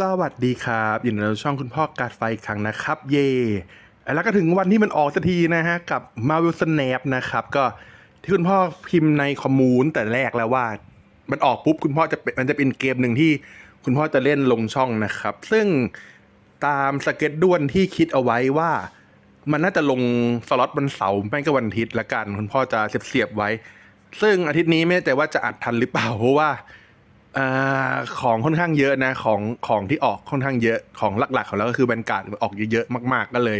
สวัสดีครับอยู่ในช่องคุณพ่อการไฟอีกครั้งนะครับ เย่แล้วก็ถึงวันที่มันออกสักทีนะฮะ กับ Marvel Snap นะครับ ก็ที่คุณพ่อพิมพ์ในคอมมูนแต่แรกแล้วว่า มันออกปุ๊บคุณพ่อจะเป็นมันจะเป็นเกมหนึ่งที่คุณพ่อจะเล่นลงช่องนะครับ ซึ่งตามสเก็ตด้วนที่คิดเอาไว้ว่า มันน่าจะลงสล็อตวันเสาร์ไม่ก็วันอาทิตย์ละกัน คุณพ่อจะเสียบๆไว้ ซึ่งอาทิตย์นี้ไม่แน่ใจว่าจะอัดทันหรือเปล่าเพราะว่า อของค่อนข้างเยอะนะ ของของที่ออกค่อนข้างเยอะของหลักๆ ของเราก็คือแบนการ์ดออกเยอะๆมากๆก็เลย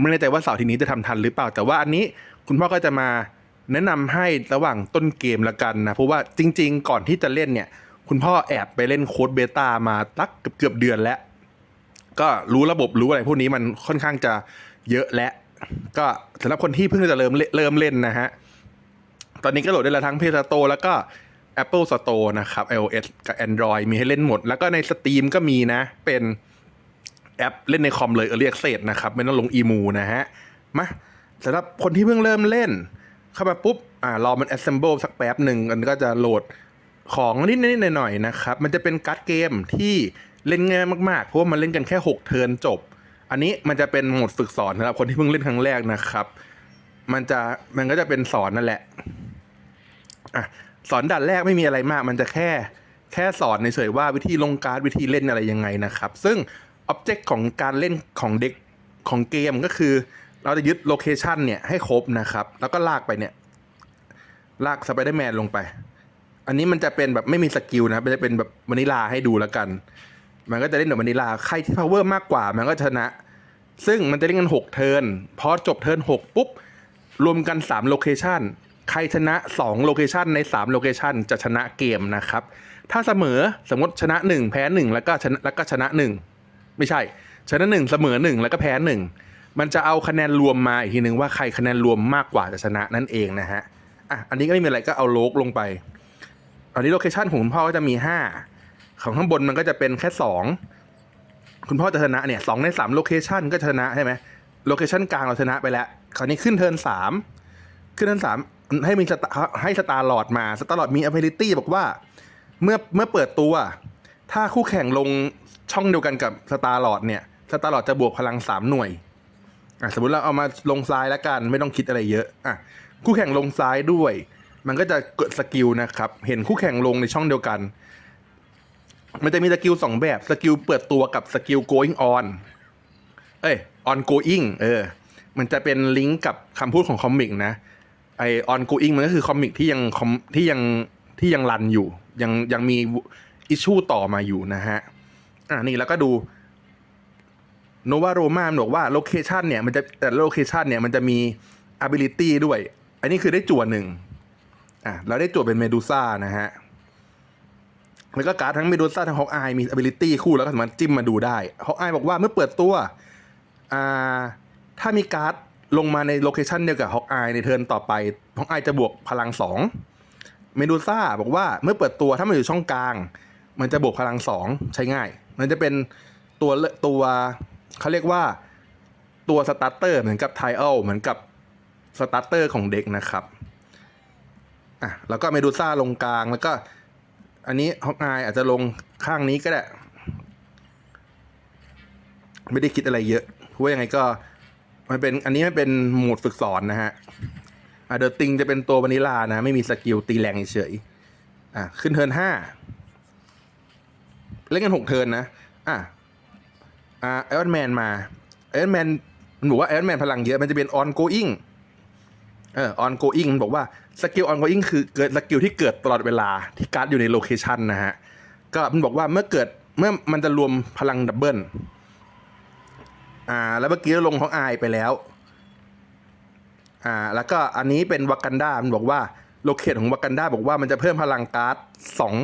ไม่แน่ใจว่าเสาร์ทีนี้จะทำทันหรือเปล่า แต่ว่าอันนี้คุณพ่อก็จะมาแนะนำให้ระหว่างต้นเกมละกันนะ เพราะว่าจริง ๆ ก่อนที่จะเล่นเนี่ย คุณพ่อแอบไปเล่นโค้ดเบต้ามาตักเกือบเดือนแล้ว ก็รู้ระบบรู้อะไรพวกนี้มันค่อนข้างจะเยอะและ ก็สำหรับคนที่เพิ่งจะเริ่มเล่นเริ่มเล่นนะฮะตอนนี้ก็โหลดได้แล้วทั้ง Play Store แล้วก็ Apple Store นะครับ iOS กับ Android มีให้เล่นหมด แล้วก็ใน Steam ก็มีนะ เป็นแอปเล่นในคอมเลย Early Access นะครับ ไม่ต้องลงอีมูนะฮะ มาสำหรับคนที่เพิ่งเริ่มเล่น เข้ามาปุ๊บ อ่ารอมัน assemble สักแป๊บหนึ่งมันก็จะโหลดของนิดๆหน่อยๆนะครับ มันจะเป็นการ์ดเกมที่เล่นง่ายมากๆ เพราะว่ามันเล่นกันแค่ 6 เทิร์นจบ อันนี้มันจะเป็นโหมดฝึกสอนสำหรับคนที่เพิ่งเล่นครั้งแรกนะครับ มันจะมันก็จะเป็นสอนนั่นแหละอะ สอนด่านแรกไม่มีอะไรมาก มันจะแค่แค่สอนเฉยๆว่าวิธีลงการ์ดวิธีเล่นอะไรยังไงนะครับ ซึ่งอ็อบเจกต์ของการเล่นของเด็กของเกมก็คือ เราจะยึดโลเคชันเนี่ยให้ครบนะครับ แล้วก็ลากไปเนี่ย ลากสไปเดอร์แมนลงไป อันนี้มันจะเป็นแบบไม่มีสกิลนะมันจะเป็นแบบวานิลาให้ดูแล้วกัน มันก็จะเล่นแบบวานิลาใครที่ power มากกว่า มันก็ชนะ ซึ่งมันจะเล่นกัน 6 เทิร์นพอจบเทิร์น6ปุ๊บรวมกัน3โลเคชัน ใครชนะ 2 โลเคชันใน 3 โลเคชันจะชนะเกมนะครับ ถ้าเสมอสมมติชนะ 1 แพ้ 1 แล้วก็ชนะแล้วก็ชนะ 1 ไม่ใช่ ชนะ 1 เสมอ 1 แล้วก็แพ้ 1 มันจะเอาคะแนนรวมมาอีกทีหนึ่งว่าใครคะแนนรวมมากกว่าจะชนะนั่นเองนะฮะอะอันนี้ก็ไม่มีอะไรก็เอาโลกลงไปอันนี้โลเคชันของคุณพ่อก็จะมี 5 ของข้างบนมันก็จะเป็นแค่ 2 คุณพ่อจะชนะเนี่ยสองในสามโลเคชันก็ชนะใช่ไหมโลเคชันกลางเราชนะไปแล้ว คราวนี้ขึ้นเทิร์นสามขึ้นเทิร์นสาม ให้มีสตาให้สตาร์ลอดมาสตาร์ลอดมี ability บอกว่า เมื่อเมื่อเปิดตัว ถ้าคู่แข่งลงช่องเดียวกันกับสตาร์ลอดเนี่ยสตาร์ลอดจะบวกพลังสามหน่วยอะสมมติเราเอามาลงซ้ายแล้วกันไม่ต้องคิดอะไรเยอะอะคู่แข่งลงซ้ายด้วย มันก็จะเกิดสกิลนะครับ เห็นคู่แข่งลงในช่องเดียวกัน มันจะมีสกิลสองแบบสกิลเปิดตัวกับสกิล going on เอ้ย on going เออมันจะเป็นลิงก์กับคำพูดของคอมิกนะ ไอ on going มันก็คือคอมิกที่ยังที่ยังที่ยังรันอยู่ ยังยังมีอิชชูต่อมาอยู่นะฮะ อ่านี่แล้วก็ดูโนวาโรมาบอกว่าโลเคชันเนี่ยมันจะแต่โลเคชันเนี่ยมันจะมี ability ด้วย อันนี้คือได้จั่วหนึ่งอะเราได้จั่วเป็นเมดูซ่านะฮะ แล้วก็การ์ดทั้งเมดูซ่าทั้งฮอกอายมี ability คู่แล้วก็สามารถจิ้มมาดูได้ฮอกอายบอกว่าเมื่อเปิดตัวอ่าถ้ามีการ์ด ลงมาในโลเคชันเดียวกับฮอกอายในเทิร์นต่อไปฮอกอายจะบวกพลังสองเมดูซ่าบอกว่าเมื่อเปิดตัวถ้ามันอยู่ช่องกลาง มันจะบวกพลังสองใช้ง่าย มันจะเป็นตัวเลตัวเขาเรียกว่าตัวสตาร์เตอร์เหมือนกับไทเอลเหมือนกับสตาร์เตอร์ของเด็กนะครับอะแล้วก็เมดูซ่าลงกลางแล้วก็อันนี้ฮอกอายอาจจะลงข้างนี้ก็ได้ ไม่ได้คิดอะไรเยอะเพราะว่ายังไงก็ มันเป็นอันนี้ไมันเป็นโหมดฝึกสอนนะฮะอะเดอร์ติงจะเป็นตัววานิลานะ ไม่มีสกิลตีแรงเฉยอะขึ้นเทิร์นห้าเล่นกันหกเทิร์นนะอะอ่าไอรอนแมนมาไอรอนแมนมันบอกว่าไอรอนแมนพลังเยอะมันจะเป็นออนโกอิงเออออนโกอิงมันบอกว่าสกิลออนโกอิงคือเกิดสกิลที่เกิดตลอดเวลาที่การ์ดอยู่ในโลเคชันนะฮะก็มันบอกว่าเมื่อเกิดเมื่อมันจะรวมพลังดับเบิล อ่า แล้วเมื่อกี้เราลงของไอไปแล้ว อ่า แล้วก็อันนี้เป็นวากันดามันบอกว่าโลเคทของวากันดาบอกว่ามันจะเพิ่มพลังการ์ดสอง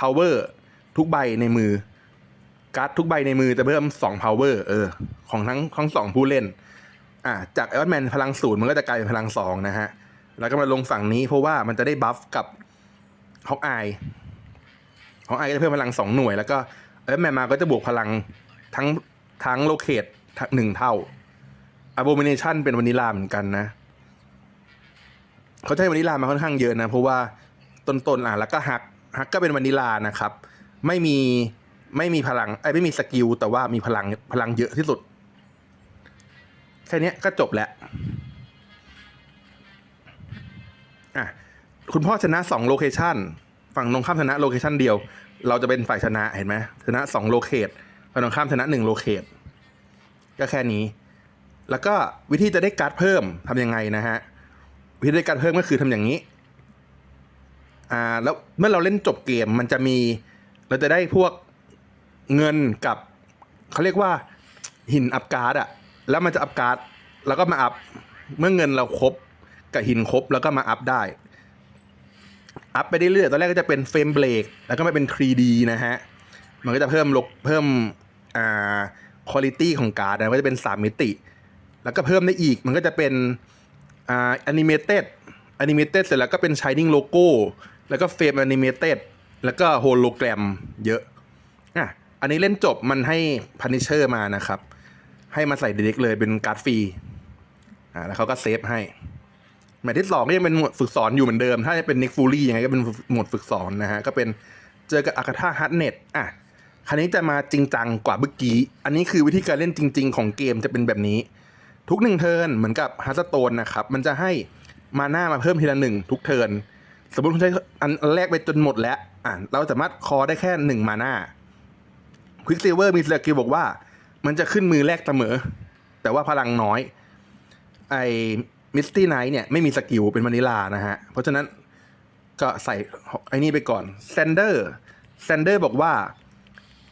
พาวเวอร์ทุกใบในมือ การ์ดทุกใบในมือจะเพิ่มสองพาวเวอร์เออ ของทั้งทั้งสองผู้เล่น อ่า จากไอรอนแมนพลังศูนย์มันก็จะกลายเป็นพลังสองนะฮะ แล้วก็มาลงฝั่งนี้เพราะว่ามันจะได้บัฟกับฮอกอายของไอก็จะเพิ่มพลังสองหน่วย แล้วก็เออแมนมาก็จะบวกพลังทั้งทั้งโลเคต หนึ่งเท่า Abomination เป็นวานิลาเหมือนกันนะ เขาใช้วานิลามาค่อนข้างเยอะนะ เพราะว่าต้นๆอะแล้วก็ฮักฮักก็เป็นวานิลานะครับ ไม่มีไม่มีพลังไอ้ไม่มีสกิลแต่ว่ามีพลังพลังเยอะที่สุด แค่นี้ก็จบแล้วอะคุณพ่อชนะสองโลเคชันฝั่งตรงข้ามชนะโลเคชันเดียว เราจะเป็นฝ่ายชนะเห็นไหมชนะสองโลเคตฝั่งตรงข้ามชนะหนึ่งโลเคต ก็แค่นี้ แล้วก็วิธีจะได้การ์ดเพิ่มทำยังไงนะฮะ วิธีได้การ์ดเพิ่มก็คือทำอย่างนี้ อ่า แล้วเมื่อเราเล่นจบเกมมันจะมี เราจะได้พวกเงินกับเขาเรียกว่าหินอัพการ์ดอะแล้วมันจะอัพการ์ดแล้วก็มาอัพเมื่อเงินเราครบกับหินครบแล้วก็มาอัพได้ อัพไปเรื่อยๆตอนแรกก็จะเป็นเฟรมเบรกแล้วก็มาเป็น 3D นะฮะ มันก็จะเพิ่มลกเพิ่มอ่า คุณภาพของการ์ดนะก็จะเป็น 3 มิติ แล้วก็เพิ่มได้อีกมันก็จะเป็นอ่าแอนิเมเต็ดแอนิเมเต็ดเสร็จแล้วก็เป็น Shining Logo แล้วก็เฟรมแอนิเมเต็ดแล้วก็โฮโลแกรมเยอะอะอันนี้เล่นจบมันให้พันิเชอร์มานะครับ ให้มาใส่เด็กเลยเป็นการ์ดฟรีอ่าแล้วเขาก็เซฟให้แมตช์ที่สองก็ยังเป็นหมวดฝึกสอนอยู่เหมือนเดิม ถ้าจะเป็นนิกฟูลี่ยังไงก็เป็นหมวดฝึกสอนนะฮะก็เป็นเจอกับอากาธาฮัตเน็ตอะ คราวนี้จะมาจริงจังกว่าเมื่อกี้ อันนี้คือวิธีการเล่นจริง ๆ ของเกมจะเป็นแบบนี้ ทุกหนึ่งเทิร์นเหมือนกับฮัตสโตนนะครับ มันจะให้มาหน้ามาเพิ่มทีละหนึ่งทุกเทิร์น สมมติคุณใช้อันแรกไปจนหมดแล้ว อะเราสามารถคอได้แค่หนึ่งมาหน้าควิกซิลเวอร์มีสกิลบอกว่า มันจะขึ้นมือแรกเสมอ แต่ว่าพลังน้อย ไอมิสตี้ไนท์เนี่ยไม่มีสกิลเป็นวานิลานะฮะ เพราะฉะนั้นก็ใส่ไอ้นี่ไปก่อนแซนเดอร์แซนเดอร์บอกว่า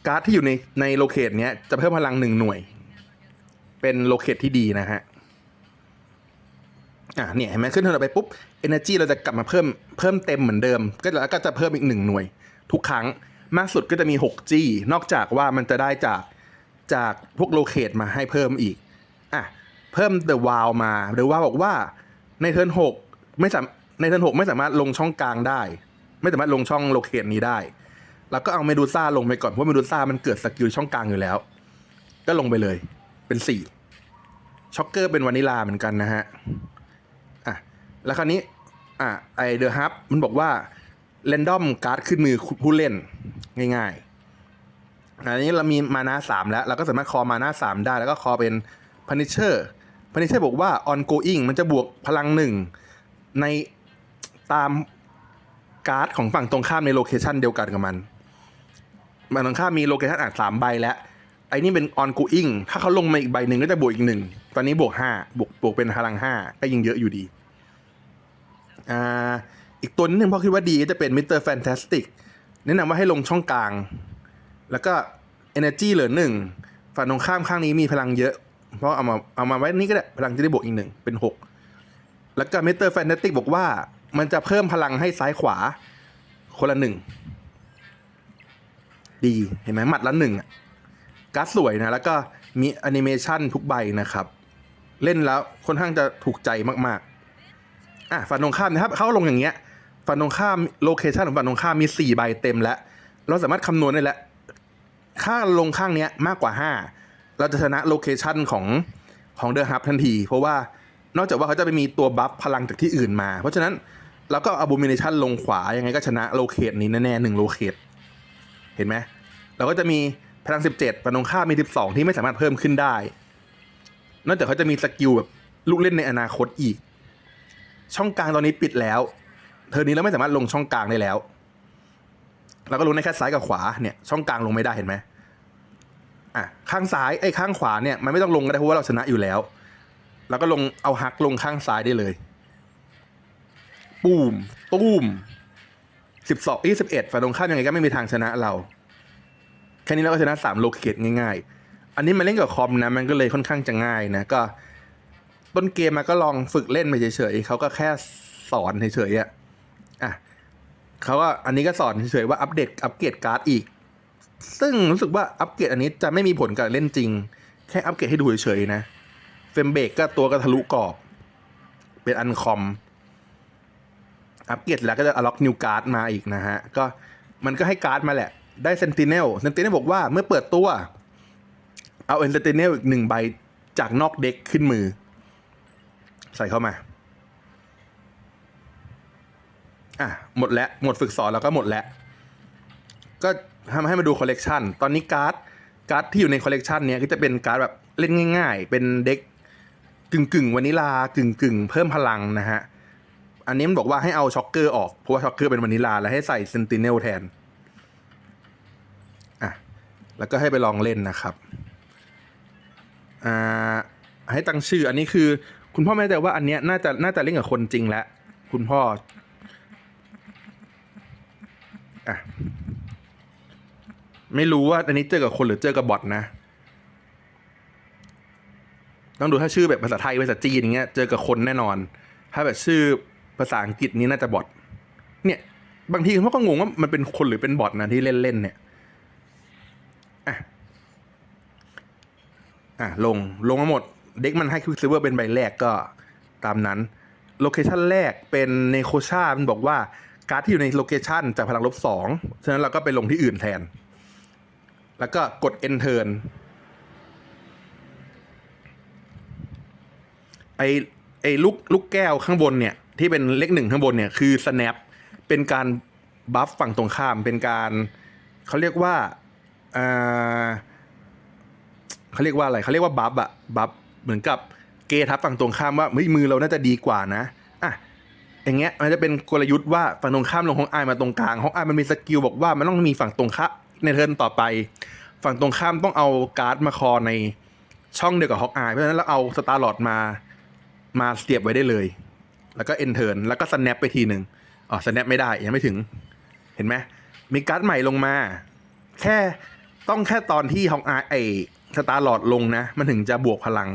การ์ดที่อยู่ในในโลเคตเนี้ยจะเพิ่มพลังหนึ่งหน่วย เป็นโลเคตที่ดีนะฮะอะเนี่ยเห็นไหมขึ้นเทิร์นไปปุ๊บ Energy เราจะกลับมาเพิ่มเพิ่มเต็มเหมือนเดิม ก็แล้วก็จะเพิ่มอีกหนึ่งหน่วย ทุกครั้งมากสุดก็จะมี 6G นอกจากว่ามันจะได้จากจากพวกโลเคตมาให้เพิ่มอีกอะเพิ่ม The w o w มา The w o w บอกว่าในเทิร์น6ไม่สามในเทิร์น6ไม่สามารถลงช่องกลางได้ ไม่สามารถลงช่องโลเคตนี้ได้ แล้วก็เอาเมดูซ่าลงไปก่อนเพราะเมดูซ่ามันเกิดสกิลช่องกลางอยู่แล้ว ก็ลงไปเลยเป็น4ช็อกเกอร์เป็นวานิลาเหมือนกันนะฮะอะแล้วคราวนี้อะไอเดอะฮับมันบอกว่าเรนดอมการ์ดขึ้นมือผู้เล่นง่ายๆอันนี้เรามีมานาสามแล้วเราก็สามารถคอมานาสามได้ แล้วก็คอเป็นพันิเชอร์พันิเชอร์บอกว่า ongoing มันจะบวกพลังหนึ่งในตามการ์ดของฝั่งตรงข้ามในโลเคชันเดียวกันกับมัน ฝั่งตรงข้ามมีโลเคชันอ่านสามใบแล้วไอ้นี่เป็น ongoing ถ้าเขาลงมาอีกใบหนึ่งก็จะบวกอีกหนึ่งตอนนี้บวกห้าบวกบวกเป็นพลังห้าก็ยังเยอะอยู่ดีอ่าอีกตัวนึงพ่อคิดว่าดีก็จะเป็นมิสเตอร์แฟนตาสติกแนะนำว่าให้ลงช่องกลาง แล้วก็ Energy เหลือหนึ่งฝั่งตรงข้ามข้างนี้มีพลังเยอะ เพราะเอามาเอามาไว้นี่ก็ได้พลังจะได้บวกอีกหนึ่งเป็นหกแล้วก็มิสเตอร์แฟนตาสติกบอกว่ามันจะเพิ่มพลังให้ซ้ายขวาคนละหนึ่ง ดีเห็นไหมหมัดละหนึ่งการ์ดสวยนะ แล้วก็มีแอนิเมชันทุกใบนะครับ เล่นแล้วค่อนข้างจะถูกใจมากๆอะฝั่งตรงข้ามนะครับเขาลงอย่างเงี้ยฝั่งตรงข้ามโลเคชันของฝั่งตรงข้ามมีสี่ใบเต็มแล้วเราสามารถคำนวณได้แล้วค่าลงข้างเนี้ยมากกว่าห้าเราจะชนะโลเคชันของของเดอะฮับทันที เพราะว่านอกจากว่าเขาจะไปมีตัวบัฟพลังจากที่อื่นมา เพราะฉะนั้นเราก็อ b บูมิเนชันลงขวายังไงก็ชนะโลเคตนี้แน่ๆหนึ่งโลเคต เห็นไหมเราก็จะมีพลัง 17ฝั่งตรงข้ามี 12 ที่ไม่สามารถเพิ่มขึ้นได้ นอกจากเขาจะมีสกิลแบบลูกเล่นในอนาคตอีก ช่องกลางตอนนี้ปิดแล้ว เทอนี้เราไม่สามารถลงช่องกลางได้แล้ว เราก็ลงได้แค่ซ้ายกับขวาเนี่ยช่องกลางลงไม่ได้เห็นไหมอะข้างซ้ายไอ้ข้างขวาเนี่ยมันไม่ต้องลงก็ได้เพราะว่าเราชนะอยู่แล้วเราก็ลงเอาฮักลงข้างซ้ายได้เลย ปูมตุ้ม สิบสองยี่สิบเอ็ดฝ่ายตรงข้ามยังไงก็ไม่มีทางชนะเรา แค่นี้เราก็ชนะสามโลเกตง่ายๆ อันนี้มันเล่นกับคอมนะ มันก็เลยค่อนข้างจะง่ายนะ ก็ ต้นเกมมาก็ลองฝึกเล่นไปเฉยๆเขาก็แค่สอนเฉยๆอะอะเขาก็อันนี้ก็สอนเฉยๆว่าอัปเดตอัปเกรดการ์ดอีก ซึ่งรู้สึกว่าอัปเกรดอันนี้จะไม่มีผลกับเล่นจริง แค่อัปเกรดให้ดูเฉยๆนะเฟรมเบรกก็ตัวก็ทะลุกรอบ เป็นอันคอม อัปเกรดแล้วก็จะอล็อกนิวการ์ดมาอีกนะฮะ ก็มันก็ให้การ์ดมาแหละ ได้เซนติเนลเซนติเนลบอกว่าเมื่อเปิดตัว เอาเอนเซนติเนลอีกหนึ่งใบจากนอกเด็กขึ้นมือ ใส่เข้ามา อะ หมดแล้ว หมดฝึกสอนแล้วก็หมดแล้ว ก็ทำให้มาดูคอลเลกชันตอนนี้การ์ดการ์ดที่อยู่ในคอลเลกชันเนี้ยก็จะเป็นการ์ดแบบเล่นง่าย ๆ เป็นเด็กกึ่งกึ่งๆวานิลากึ่งกึ่งๆเพิ่มพลังนะฮะ อันนี้มันบอกว่าให้เอาช็อกเกอร์ออก เพราะว่าช็อกเกอร์เป็นวานิลา แล้วให้ใส่เซนติเนลแทน อะ แล้วก็ให้ไปลองเล่นนะครับ อ่า ให้ตั้งชื่อ อันนี้คือ คุณพ่อไม่แน่ว่าอันเนี้ยน่าจะน่าจะเล่นกับคนจริงแล้ว คุณพ่อ อะ ไม่รู้ว่าอันนี้เจอกับคนหรือเจอกับบอทนะต้องดูถ้าชื่อแบบภาษาไทยภาษาจีนอย่างเงี้ยเจอกับคนแน่นอน ถ้าแบบชื่อ ภาษาอังกฤษนี้น่าจะบอทเนี่ย บางทีเขาก็งงว่ามันเป็นคนหรือเป็นบอทนะที่เล่นเล่นเนี่ยอะอะลงลงมาหมด เด็กมันให้ควิกซิเวอร์เป็นใบแรกก็ตามนั้นโลเคชันแรกเป็นเนโคชามันบอกว่าการ์ดที่อยู่ในโลเคชันจากพลังลบสองฉะนั้นเราก็ไปลงที่อื่นแทน แล้วก็กด enter ไอไอลูกลูกแก้วข้างบนเนี่ย ที่เป็นเลขหนึ่งข้างบนเนี่ยคือ snap เป็นการบัฟฝั่งตรงข้ามเป็นการเขาเรียกว่าเขาเรียกว่าอะไรเขาเรียกว่าบัฟอะบัฟเหมือนกับเกทับฝั่งตรงข้ามว่าเฮ้ยมือเราน่าจะดีกว่านะอะอย่างเงี้ยมันจะเป็นกลยุทธ์ว่าฝั่งตรงข้ามลงห้องไอมาตรงกลางห้องไอมันมีสกิลบอกว่ามันต้องมีฝั่งตรงข้ามในเทิร์นต่อไป ฝั่งตรงข้ามต้องเอาการ์ดมาคอในช่องเดียวกับฮอกอายเพราะฉะนั้นเราเอาสตาร์ลอดมามาเสียบไว้ได้เลย แล้วก็เอนเทิร์นแล้วก็ snap ไปทีหนึ่งอ๋อ snap ไม่ได้ยังไม่ถึง เห็นไหมมีการ์ดใหม่ลงมา แค่ต้องแค่ตอนที่ฮองอาไอสตาร์หลอดลงนะ มันถึงจะบวกพลัง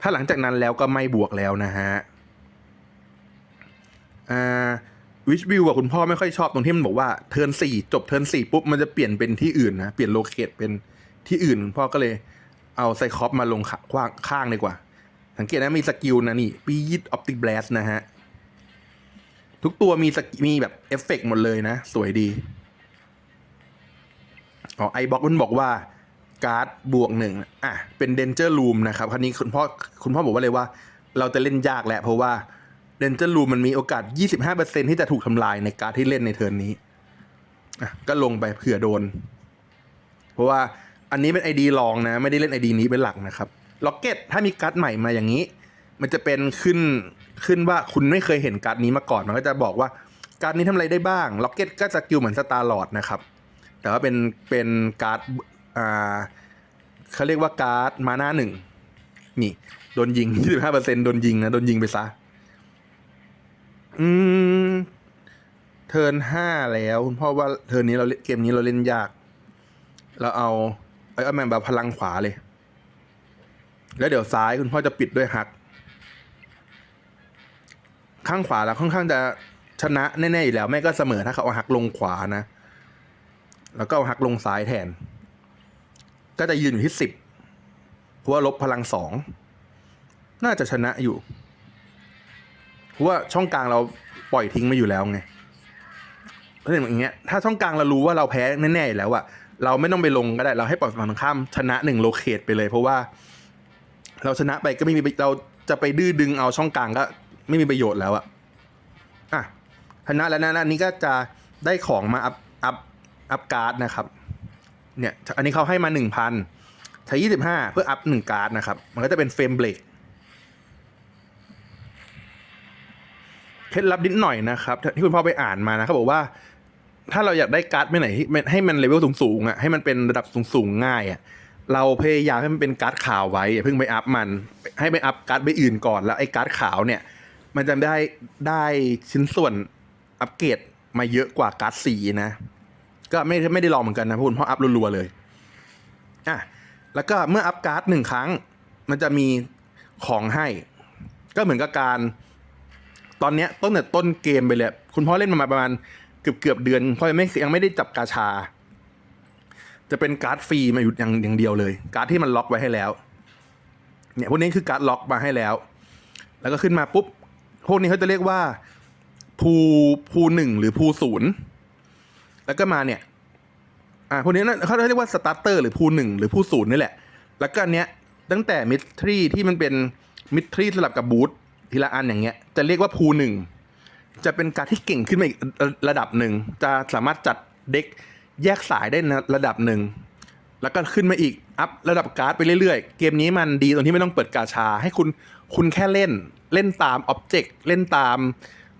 ถ้าหลังจากนั้นแล้วก็ไม่บวกแล้วนะฮะอ่าวิชวิวอะคุณพ่อไม่ค่อยชอบตรงที่มันบอกว่าเทิร์นสี่จบเทิร์นสี่ปุ๊บ มันจะเปลี่ยนเป็นที่อื่นนะ เปลี่ยนโลเคตเป็นที่อื่นคุณพ่อก็เลยเอาไซคอปมาลงข้างข้างดีกว่า สังเกตนะมีสกิลนะนี่ปียิดออปติกแบลสนะฮะ ทุกตัวมีสกิมีแบบเอฟเฟกต์หมดเลยนะ สวยดี อ๋อไอบ็อกมันบอกว่าการ์ดบวกหนึ่งอะ เป็นเดนเจอร์ลูมนะครับ คราวนี้คุณพ่อคุณพ่อบอกว่าเลยว่า เราจะเล่นยากแหละเพราะว่าเดนเจอร์ลูมมันมีโอกาส 25%ที่จะถูกทำลายในการ์ดที่เล่นในเทิร์นนี้ อะ ก็ลงไปเผื่อโดน เพราะว่าอันนี้เป็นไอดีลองนะ ไม่ได้เล่นไอดีนี้เป็นหลักนะครับ ล็อกเก็ตถ้ามีการ์ดใหม่มาอย่างนี้ มันจะเป็นขึ้นขึ้นว่าคุณไม่เคยเห็นการ์ดนี้มาก่อน มันก็จะบอกว่าการ์ดนี้ทำอะไรได้บ้างล็อกเก็ตก็สกิลเหมือนสตาร์ลอดนะครับ แต่ว่าเป็นเป็นการ์ดอ่าเขาเรียกว่าการ์ดมาหน้าหนึ่งนี่โดนยิง 25%โดนยิงนะ โดนยิงไปซะ อืม เทิร์นห้าแล้วคุณพ่อว่าเทิร์นนี้เราเกมนี้เราเล่นยาก เราเอาไอ้เอาแมนแบบพลังขวาเลย แล้วเดี๋ยวซ้ายคุณพ่อจะปิดด้วยฮัก ข้างขวาแล้วค่อนข้างจะชนะแน่ๆอยู่แล้วไม่ก็เสมอถ้าเขาเอาฮักลงขวานะ แล้วก็เอาฮักลงซ้ายแทน ก็จะยืนอยู่ที่สิบเพราะว่าลบพลังสองน่าจะชนะอยู่เพราะว่าช่องกลางเราปล่อยทิ้งมาอยู่แล้วไงเพราะฉะนั้นอย่างเงี้ยถ้าช่องกลางเรารู้ว่าเราแพ้แน่ๆแล้วอะเราไม่ต้องไปลงก็ได้เราให้ปล่อยฝั่งตรงข้ามชนะหนึ่งโลเคตไปเลย เพราะว่า เราชนะไปก็ไม่มีเราจะไปดื้อดึงเอาช่องกลางก็ ไม่มีประโยชน์แล้วอะอะชนะแล้วนะอันนี้ก็จะได้ของมาอัพอัพอัพการ์ดนะครับ เนี่ย อันนี้เขาให้มาหนึ่งพันใช้ยี่สิบห้าเพื่ออัพหนึ่งการ์ดนะครับ มันก็จะเป็นเฟรมเบรกเคล็ดลับนิดหน่อยนะครับ ที่คุณพ่อไปอ่านมานะเขาบอกว่า ถ้าเราอยากได้การ์ดไปไหนที่ให้มันเลเวลสูงๆอะให้มันเป็นระดับสูงๆง่ายอะ เราพยายามให้มันเป็นการ์ดขาวไว้อย่าเพิ่งไปอัพมัน ให้ไปอัพการ์ดใบอื่นก่อนแล้วไอ้การ์ดขาวเนี่ย มันจะได้ได้ชิ้นส่วนอัปเกรดมาเยอะกว่าการ์ดสีนะ ก็ไม่ไม่ได้ลองเหมือนกันนะเพราะคุณพ่ออัพรัวๆเลยอะแล้วก็เมื่ออัพการ์ดหนึ่งครั้ง มันจะมีของให้ ก็เหมือนกับการ ตอนเนี้ยต้นแต่ต้นเกมไปเลยคุณพ่อเล่นมาประมาณเกือบเกือบเดือนพ่อยังไม่ยังไม่ได้จับกาชา จะเป็นการ์ดฟรีมาอยู่อย่างอย่างเดียวเลย การ์ดที่มันล็อกไว้ให้แล้ว เนี่ยพวกนี้คือการ์ดล็อกมาให้แล้ว แล้วก็ขึ้นมาปุ๊บ พวกนี้เขาจะเรียกว่าภูภูหนึ่งหรือภูศูนย์แล้วก็มาเนี่ย อ่าพวกนี้นะเขาเรียกว่าสตาร์เตอร์หรือภูหนึ่งหรือภูศูนย์นี่แหละ แล้วก็อันเนี้ยตั้งแต่มิทรีที่มันเป็นมิทรีสลับกับบูททีละอันอย่างเงี้ย จะเรียกว่าภูหนึ่งจะเป็นการดที่เก่งขึ้นมาอีกระดับหนึ่งจะสามารถจัดเด็ก แยกสายได้นะระดับหนึ่ง แล้วก็ขึ้นมาอีก อัพระดับการ์ดไปเรื่อยๆ เกมนี้มันดีตรงที่ไม่ต้องเปิดกาชา ให้คุณคุณแค่เล่น เล่นตามอ็อบเจกต์เล่นตาม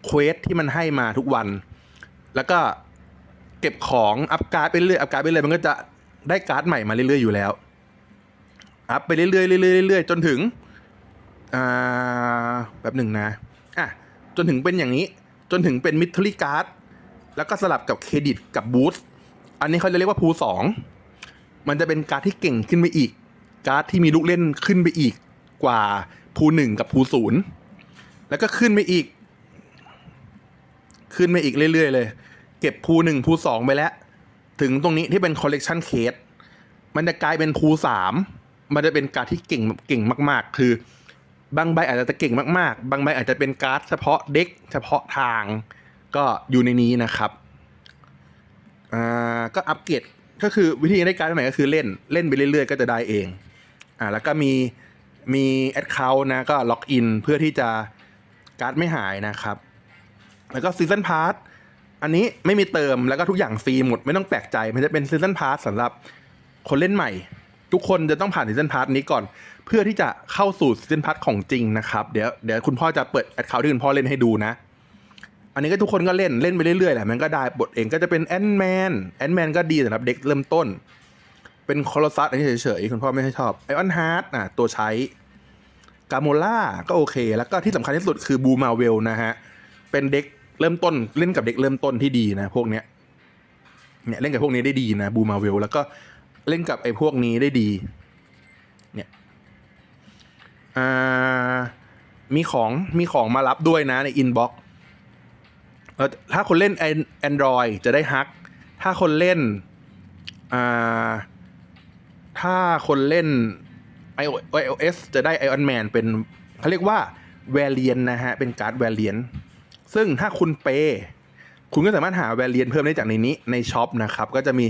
เควสที่มันให้มาทุกวัน แล้วก็เก็บของอัพการ์ดไปเรื่อยอัพการ์ดไปเรื่อยมันก็จะได้การ์ดใหม่มาเรื่อยๆอยู่แล้วอัพไปเรื่อยๆเรื่อยๆเรื่อยๆจนถึงอ่าแบบหนึ่งนะอะจนถึงเป็นอย่างนี้จนถึงเป็นมิทรีการ์ดแล้วก็สลับกับเครดิตกับบูสต์ อันนี้เขาจะเรียกว่าพูสองมันจะเป็นการ์ดที่เก่งขึ้นไปอีก การ์ดที่มีลูกเล่นขึ้นไปอีกกว่าพูหนึ่งกับพูศูนย์แล้วก็ขึ้นไปอีก ขึ้นไปอีกเรื่อยๆเลย เก็บพูหนึ่งพูสองไปแล้ว ถึงตรงนี้ที่เป็นคอลเลกชันเคสมันจะกลายเป็นพูสามมันจะเป็นการ์ดที่เก่งเก่งมาก ๆ คือบางใบอาจจะเก่งมากๆ บางใบอาจจะเป็นการ์ดเฉพาะเด็กเฉพาะทางก็อยู่ในนี้นะครับ อ่าก็อัปเกรดก็คือวิธีได้การ์ดใหม่ก็คือเล่นเล่นไปเรื่อยๆ ก็จะได้เองอ่าแล้วก็มีมีแอดเคาท์นะก็ล็อกอินเพื่อที่จะการ์ดไม่หายนะครับ แล้วก็ซีซันพาร์ s อันนี้ไม่มีเติมแล้วก็ทุกอย่างฟรีหมดไม่ต้องแปลกใจมันจะเป็นซีซันพาร์ s สำหรับคนเล่นใหม่ ทุกคนจะต้องผ่านซีซันพาร์ s นี้ก่อน เพื่อที่จะเข้าสู่ซีซันพาร์ s ของจริงนะครับ เดี๋ยวเดี๋ยวคุณพ่อจะเปิดแอดเคาท์ที่คุณพ่อเล่นให้ดูนะ อันนี้ก็ทุกคนก็เล่นเล่นไปเรื่อยๆแหละมันก็ได้บทเองก็จะเป็นแอนแมนแอนแมนก็ดีสำหรับเด็กเริ่มต้น เป็นคอร์ซัสอันนี้เฉยๆคุณพ่อไม่ชอบไอออนฮาร์ดอะตัวใช้กาโมล่าก็โอเค แล้วก็ที่สำคัญที่สุดคือบูมาเวลนะฮะ เป็นเด็กเริ่มต้นเล่นกับเด็กเริ่มต้นที่ดีนะพวกเนี้ยเนี่ยเล่นกับพวกนี้ได้ดีนะบูมาเวลแล้วก็เล่นกับไอ้พวกนี้ได้ดีเนี่ยอ่ามีของมีของมารับด้วยนะในอินบ็อกเออ ถ้าคนเล่น Android จะได้ฮัก ถ้าคนเล่นอ่าถ้าคนเล่น iOS จะได้ Iron Man เป็นเขาเรียกว่า Variant นะฮะ เป็นการ์ด Variant ซึ่งถ้าคุณเปย์คุณก็สามารถหา Variant เพิ่มได้จากในนี้ในช็อปนะครับ ก็จะมี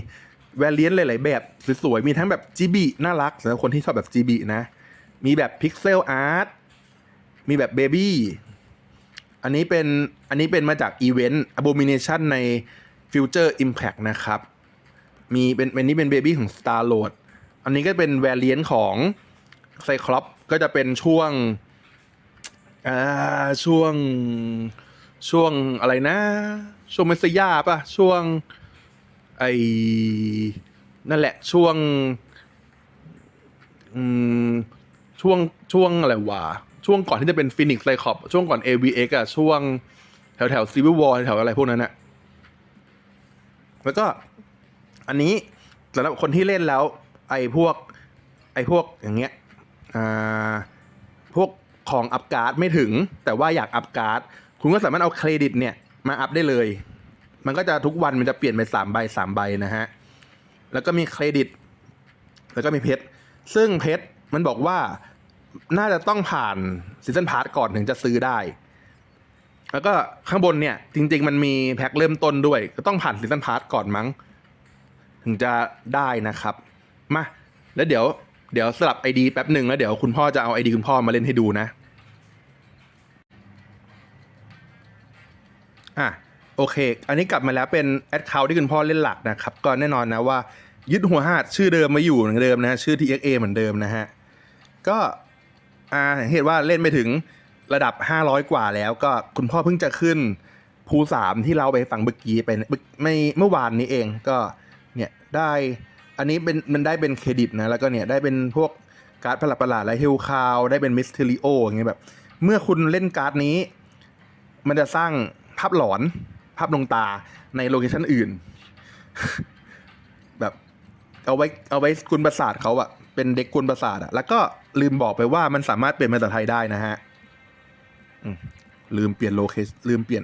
Variant หลาย ๆ แบบสวย ๆ มีทั้งแบบ GB น่ารักสำหรับคนที่ชอบแบบ GB นะ มีแบบ Pixel Art มีแบบ Baby อันนี้เป็นอันนี้เป็นมาจากอีเวนต์ Abomination ใน Future Impact นะครับ มีเป็นเป็นนี้เป็น Baby ของ Star Lord อันนี้ก็เป็น Variant ของ Cyclops ก็จะเป็นช่วงอ่าช่วงช่วงอะไรนะ ช่วงเมสยาป่ะ ช่วงไอ้นั่นแหละช่วงอืมช่วงช่วงอะไรวะ ช่วงก่อนที่จะเป็นฟินิกซ์ไ c คอปช่วงก่อน AVX อะช่วงแถวแถวซีวิววอลแถวอะไรพวกนั้นอะแล้วก็อันนี้สำหรับคนที่เล่นแล้ว ไอ้พวก ไอ้พวกอย่างเงี้ยอ่าพวกของอัพการ์ดไม่ถึง แต่ว่าอยากอัพการ์ดคุณก็สามารถเอาเครดิตเนี่ยมาอัพได้เลย มันก็จะทุกวันมันจะเปลี่ยนไปสามใบสามใบนะฮะ แล้วก็มีเครดิต แล้วก็มีเพชร ซึ่งเพชรมันบอกว่า น่าจะต้องผ่านซีซันพาร์ก่อนถึงจะซื้อได้ แล้วก็ข้างบนเนี่ย จริง ๆ มันมีแพ็คเริ่มต้นด้วย ก็ต้องผ่านซีซันพาร์ก่อนมั้ง ถึงจะได้นะครับ มา แล้วเดี๋ยว เดี๋ยวสลับไอดีแป๊บหนึ่งแล้วเดี๋ยวคุณพ่อจะเอาไอดีคุณพ่อมาเล่นให้ดูนะ อะโอเค อันนี้กลับมาแล้วเป็นแอดเคาท์ที่คุณพ่อเล่นหลักนะครับ ก็แน่นอนนะว่ายึดหัวหาดชื่อเดิมมาอยู่เหมือนเดิมนะชื่อ TXA เหมือนเดิมนะฮะ ก็ อ่าเห็นว่าเล่นไปถึงระดับ 500 กว่าแล้วก็คุณพ่อเพิ่งจะขึ้นภูสามที่เราไปฟังเมื่อกี้ไปไม่เมื่อวานนี้เองก็เนี่ยได้อันนี้เป็นมันได้เป็นเครดิตนะแล้วก็เนี่ยได้เป็นพวกการ์ดประหลาดประหลาดๆและฮิลคาวได้เป็นมิสเทริโออย่างเงี้ยแบบ เมื่อคุณเล่นการ์ดนี้ มันจะสร้างภาพหลอนภาพดวงตาในโลเคชันอื่น แบบเอาไว้เอาไว้กุนประสาทเขาอะเป็นเด็กกุนประสาทอะแล้วก็ ลืมบอกไปว่ามันสามารถเปลี่ยนภาษาไทยได้นะฮะลืมเปลี่ยนโลเคชลืมเปลี่ยน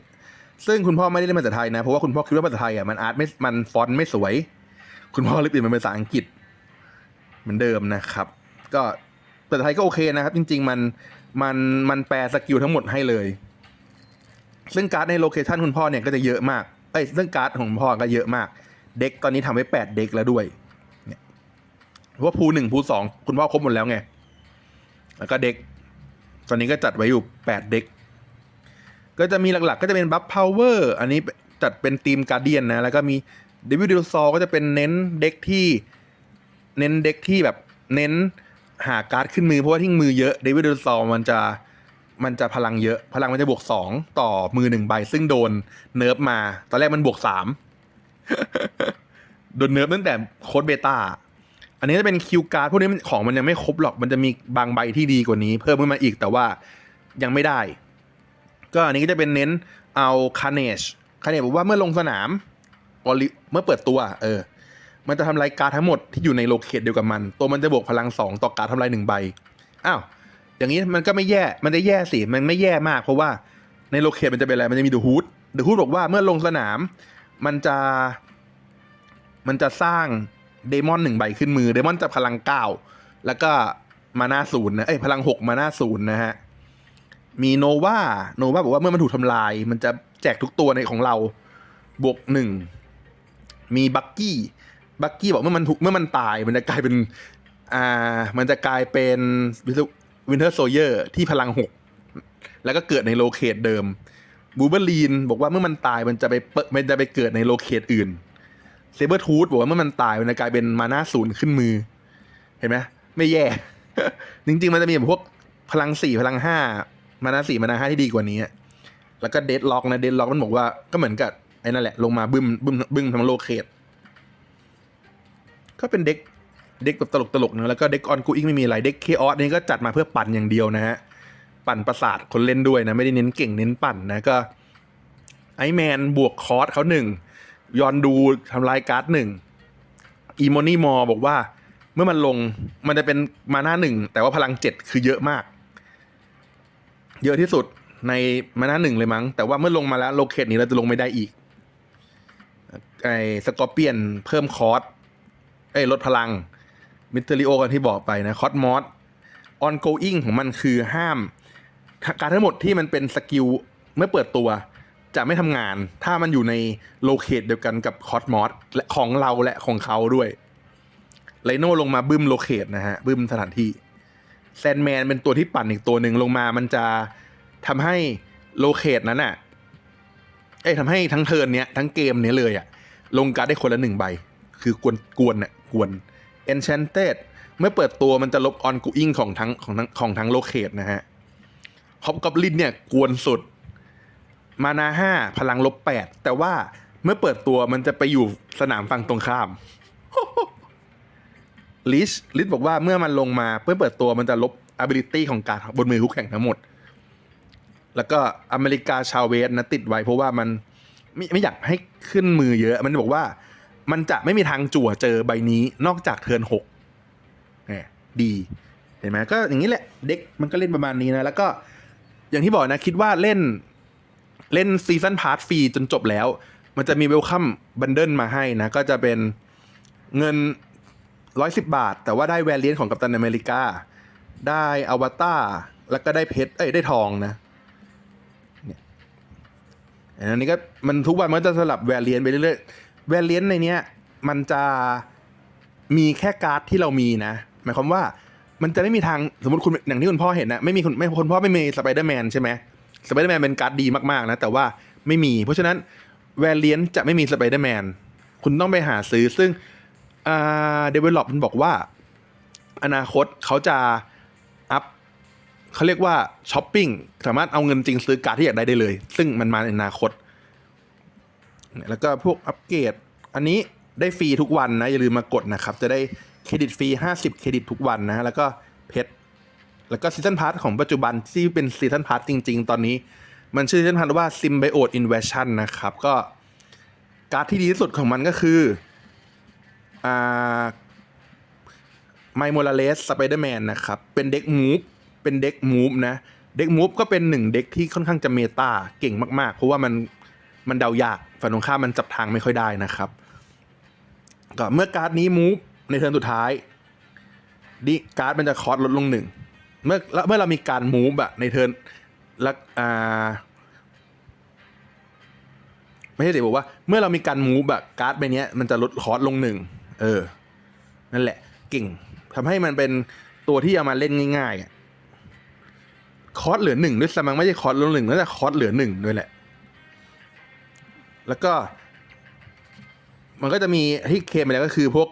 ซึ่งคุณพ่อไม่ได้เล่นภาษาไทยนะเพราะว่าคุณพ่อคิดว่าภาษาไทยอะมันอาร์ตไม่มันฟอนต์ไม่สวย คุณพ่อเลยเปลี่ยนเป็นภาษาอังกฤษ เหมือนเดิมนะครับ ก็ภาษาไทยก็โอเคนะครับ จริง ๆ มันมันมันแปลสกิลทั้งหมดให้เลย ซึ่งการ์ดในโลเคชันคุณพ่อเนี่ยก็จะเยอะมากเอ้ยซึ่งการ์ดของพ่อก็เยอะมาก เด็กตอนนี้ทำไว้แปดเด็กแล้วด้วย เนี่ยว่าภูหนึ่งภูสองคุณพ่อครบหมดแล้วไง แล้วก็เด็ก ตอนนี้ก็จัดไว้อยู่แปดเด็ก ก็จะมีหลักๆ ก็จะเป็นบัฟพาวเวอร์ อันนี้จัดเป็นทีมการเดียนนะ แล้วก็มีเดวิดเดลซอก็จะเป็นเน้นเด็กที่ เน้นเด็กที่แบบเน้นหาการ์ดขึ้นมือเพราะว่าทิ้งมือเยอะเดวิดเดลซอมันจะมันจะพลังเยอะ พลังมันจะบวกสองต่อมือหนึ่งใบ ซึ่งโดนเนิร์ฟมา ตอนแรกมันบวกสามโดนเนิร์ฟตั้งแต่โค้ดเบต้า อันนี้จะเป็นคิวการ์ดพวกนี้มันของมันยังไม่ครบหรอกมันจะมีบางใบที่ดีกว่านี้ เพิ่มขึ้นมาอีกแต่ว่ายังไม่ได้ ก็อันนี้ก็จะเป็นเน้นเอาคาเนชคาเนชบอกว่าเมื่อลงสนามออลิเมื่อเปิดตัว เออ มันจะทำลายการ์ดทั้งหมดที่อยู่ในโลเคตเดียวกับมัน ตัวมันจะบวกพลังสองต่อการทำลายหนึ่งใบอ้าวอย่างนี้มันก็ไม่แย่ มันจะแย่สิ มันไม่แย่มากเพราะว่าในโลเคตมันจะเป็นอะไร มันจะมีเดอะฮูดเดอะฮูดบอกว่าเมื่อลงสนาม มันจะ มันจะสร้าง เดมอนหนึ่งใบขึ้นมือ เดมอนจะพลังเก้าแล้วก็มาหน้าศูนย์นะเอ้ยพลังหกมาหน้าศูนย์นะฮะ มีโนวาโนวาบอกว่าเมื่อมันถูกทำลาย มันจะแจกทุกตัวในของเรา บวกหนึ่งมีบักกี้บักกี้บอกเมื่อมันถูกเมื่อมันตาย มันจะกลายเป็นอ่ามันจะกลายเป็นวินเทอร์โซเยอร์ที่พลังหกแล้วก็เกิดในโลเคตเดิมบูเบอรีนบอกว่าเมื่อมันตายมันจะไปเปิดมันจะไปเกิดในโลเคตอื่น เซเบอร์ทูธบอกว่าเมื่อมันตายมันจะกลายเป็นมาน้าศูนย์ขึ้นมือ เห็นไหมไม่แย่ จริง ๆ มันจะมีแบบพวกพลังสี่พลังห้ามาน้าสี่มาน้าห้าที่ดีกว่านี้ แล้วก็เดดล็อกนะเดดล็อกมันบอกว่าก็เหมือนกับไอ้นั่นแหละลงมาบึ้มบึ้มบึ้มทั้งโลเคตก็เป็นเด็กเด็กแบบตลกตลกนะแล้วก็เด็กออนกูอิงไม่มีอะไรเด็กเคออสนี่ก็จัดมาเพื่อปั่นอย่างเดียวนะฮะปั่นประสาทคนเล่นด้วยนะ ไม่ได้เน้นเก่งเน้นปั่นนะก็ไอแมนบวกคอร์สเขาหนึ่ง ยอนดูทำลายการ์ดหนึ่งอีโมนี่มอบอกว่า เมื่อมันลงมันจะเป็นมาหน้าหนึ่งแต่ว่าพลังเจ็ดคือเยอะมาก เยอะที่สุดในมาหน้าหนึ่งเลยมั้ง แต่ว่าเมื่อลงมาแล้วโลเคตนี้เราจะลงไม่ได้อีกไอ้สกอร์เปียนเพิ่มคอร์สเอ้ลดพลัง มิเตอริโอกันที่บอกไปนะคอร์สมอส ongoing ของมันคือห้ามการทั้งหมดที่มันเป็นสกิลเมื่อเปิดตัว จะไม่ทำงาน ถ้ามันอยู่ในโลเคตเดียวกันกับคอ s มอสและของเราและของเขาด้วยไลโน่ลงมาบึ้มโลเคตนะฮะบึ้มสถานที่แซนแมนเป็นตัวที่ปั่นอีกตัวหนึ่งลงมามันจะทำให้โลเคตนั้นน่ะเอ้ยทำให้ทั้งเทิร์นเนี้ยทั้งเกมเนี้ยเลยอะลงการ์ดได้คนละหนึ่งใบ คือกวนกวนน่ะกวน Enchanted เมื่อเปิดตัวมันจะลบ on going ของทั้งของทั้งของทั้งโลเคตนะฮะฮอบกอบลินเนี่ยกวนสุด มานาห้าพลังลบแปดแต่ว่าเมื่อเปิดตัวมันจะไปอยู่สนามฝั่งตรงข้ามลิชลิชบอกว่าเมื่อมันลงมาเพื่อเปิดตัวมันจะลบ ability ของการบนมือคู่แข่งทั้งหมด แล้วก็อเมริกาชาวเวสนะติดไว้เพราะว่ามันไม่ไม่อยากให้ขึ้นมือเยอะ มันบอกว่า มันจะไม่มีทางจั่วเจอใบนี้นอกจากเทิร์นหกดีเห็นไหมก็อย่างนี้แหละ เด็กมันก็เล่นประมาณนี้นะ แล้วก็อย่างที่บอกนะ คิดว่าเล่น เล่นซีซันพาร์ทฟรีจนจบแล้ว มันจะมีเวลคัมบันเดิลมาให้นะ ก็จะเป็นเงินร้อยสิบบาท แต่ว่าได้แวรเลียนของกัปตันอเมริกา ได้อวตารแล้วก็ได้เพชรเอ้ยได้ทองนะเนี่ยอันนี้ก็มันทุกวันมันจะสลับแวรเลียนไปเรื่อยๆแวรเลียนในเนี้ย มันจะมีแค่การ์ดที่เรามีนะ หมายความว่ามันจะไม่มีทางสมมติคุณอย่างที่คุณพ่อเห็นนะไม่มีคุณไม่คุณพ่อไม่มีสไปเดอร์แมนใช่ไหม สไปเดอร์แมนเป็นการ์ดดีมากๆนะ แต่ว่าไม่มี เพราะฉะนั้นแวรเลียนจะไม่มีสไปเดอร์แมนคุณต้องไปหาซื้อซึ่งอ่าเดเวลลอปมันบอกว่า อนาคตเขาจะอัพเขาเรียกว่าช้อปปิ้งสามารถเอาเงินจริงซื้อการ์ดที่อยากได้ได้เลย ซึ่งมันมาในอนาคต แล้วก็พวกอัปเกรด อันนี้ได้ฟรีทุกวันนะ อย่าลืมมากดนะครับ จะได้เครดิตฟรี 50 เครดิตทุกวันนะ แล้วก็เพชร แล้วก็ซีซันพาร์ทของปัจจุบันที่เป็นซีซันพาร์ทจริง ๆ ตอนนี้ มันชื่อซีซันพาร์ทว่า Symbiote Invasion นะครับ ก็การ์ดที่ดีที่สุดของมันก็คืออ่าไมโมลาเลสสไปเดอร์แมนนะครับ เป็นเด็กมูฟเป็นเด็กมูฟนะเด็กมูฟก็เป็นหนึ่งเด็กที่ค่อนข้างจะเมตาเก่งมากๆ เพราะว่ามันมันเดายากฝั่งตรงข้ามมันจับทางไม่ค่อยได้นะครับ ก็เมื่อการ์ดนี้มูฟในเทิร์นสุดท้ายดิการ์ดมันจะคอสลดลงหนึ่ง เมื่อเมื่อเรามีการมูฟอะในเทิร์นแล้วอ่าไม่ใช่สิบอกว่าเมื่อเรามีการมูฟอะการ์ดใบนี้มันจะลดคอสลงหนึ่งเออ นั่นแหละเก่งทำให้มันเป็นตัวที่เอามาเล่นง่ายๆอะคอสเหลือหนึ่งด้วยซ้ำมั้งไม่ใช่คอสลงหนึ่งแล้วแต่คอสเหลือหนึ่งด้วยแหละ แล้วก็ มันก็จะมีที่เคมไปแล้วก็คือพวก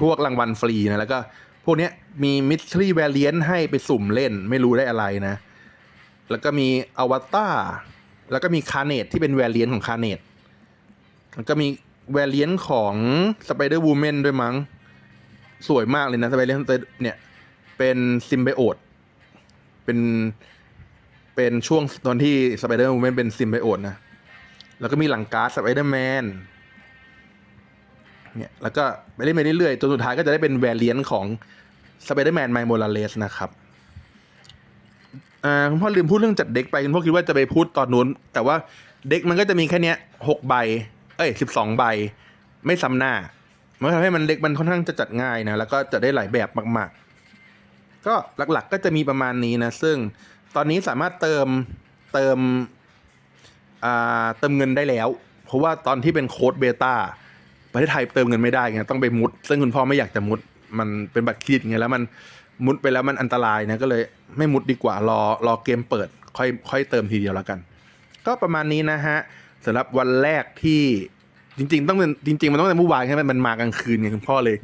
พวกรางวัลฟรีนะแล้วก็ พวกนี้มีมิ s ทรีแวร i เ n นให้ไปสุ่มเล่นไม่รู้ได้อะไรนะ แล้วก็มีอวตารแล้วก็มีคาเนตที่เป็นแวร i เ n นของคาเนตแล้วก็มีแวร i เ n นของสไปเดอร์วูแมนด้วยมั้ง สวยมากเลยนะสไปเดอร์เนี่ย เป็นซิมไบโอตเป็นเป็นช่วงตอนที่สไปเดอร์วูแมนเป็นซิมไบโอตนะ แล้วก็มีหลังการ์ดสไปเดอร์แมน เนี่ยแล้วก็ไปเล่นไปเรื่อยๆจนสุดท้ายก็จะได้เป็นแวรเลียนของสไปเดอร์แมนไมโมลาเลสนะครับอ่าคุณพ่อลืมพูดเรื่องจัดเด็กไปคุณพ่อคิดว่าจะไปพูดตอนนู้น แต่ว่าเด็กมันก็จะมีแค่เนี้ยหกใบ เอ้ยสิบสองใบ ไม่ซ้ำหน้ามันทำให้มันเด็กมันค่อนข้างจะจัดง่ายนะ แล้วก็จะได้หลายแบบมาก ๆ ก็หลักๆก็จะมีประมาณนี้นะ ซึ่งตอนนี้สามารถเติมเติมอ่าเติมเงินได้แล้ว เพราะว่าตอนที่เป็นโค้ดเบต้า ประเทศไทยเติมเงินไม่ได้ไงต้องไปมุด ซึ่งคุณพ่อไม่อยากจะมุดมันเป็นบัตรเครดิตไงแล้วมันมุดไปแล้วมันอันตรายนะก็เลยไม่มุดดีกว่ารอรอเกมเปิดค่อยค่อยเติมทีเดียวแล้วกัน ก็ประมาณนี้นะฮะสำหรับวันแรกที่จริง ๆ ต้องเป็นจริง ๆ มันต้องเป็นเมื่อวานใช่ไหมมันมากลางคืนไงคุณพ่อเลย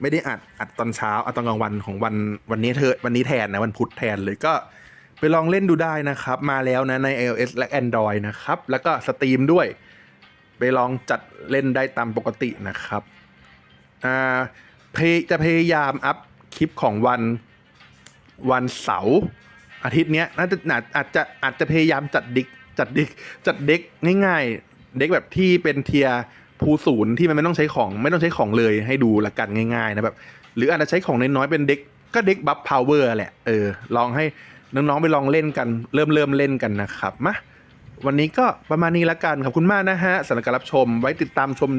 ไม่ได้อัดอัดตอนเช้าอัดตอนกลางวันของวันวันนี้เธอวันนี้แทนนะวันพุธแทนเลยก็ไปลองเล่นดูได้นะครับ มาแล้วนะใน iOS และ Android นะครับ แล้วก็สตรีมด้วย ไปลองจัดเล่นได้ตามปกตินะครับอ่าจะพยายามอัพคลิปของวันวันเสาร์อาทิตย์เนี้ยน่าจะอาจจะอาจจะพยายามจัดดิกจัดดิกจัดเด็กง่ายๆ เด็กแบบที่เป็นเทียภูศูนย์ที่มันไม่ต้องใช้ของไม่ต้องใช้ของเลยให้ดูละกันง่ายๆนะแบบหรืออาจจะใช้ของน้อยๆเป็นเด็กก็เด็กบัฟพาวเวอร์แหละเออลองให้น้องๆไปลองเล่นกัน เริ่มเริ่มเล่นกันนะครับมา วันนี้ก็ประมาณนี้ละกัน ขอบคุณมากนะฮะสำหรับการรับชมไว้ติดตามชม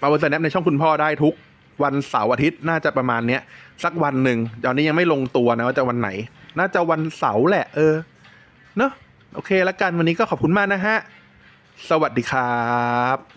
ปาวันแนปในช่องคุณพ่อได้ทุกวันเสาร์อาทิตย์น่าจะประมาณเนี้ยสักวันหนึ่งตอนนี้ยังไม่ลงตัวนะว่าจะวันไหน น่าจะวันเสาร์แหละเออเนอะโอเคละกันวันนี้ก็ขอบคุณมากนะฮะ สวัสดีครับ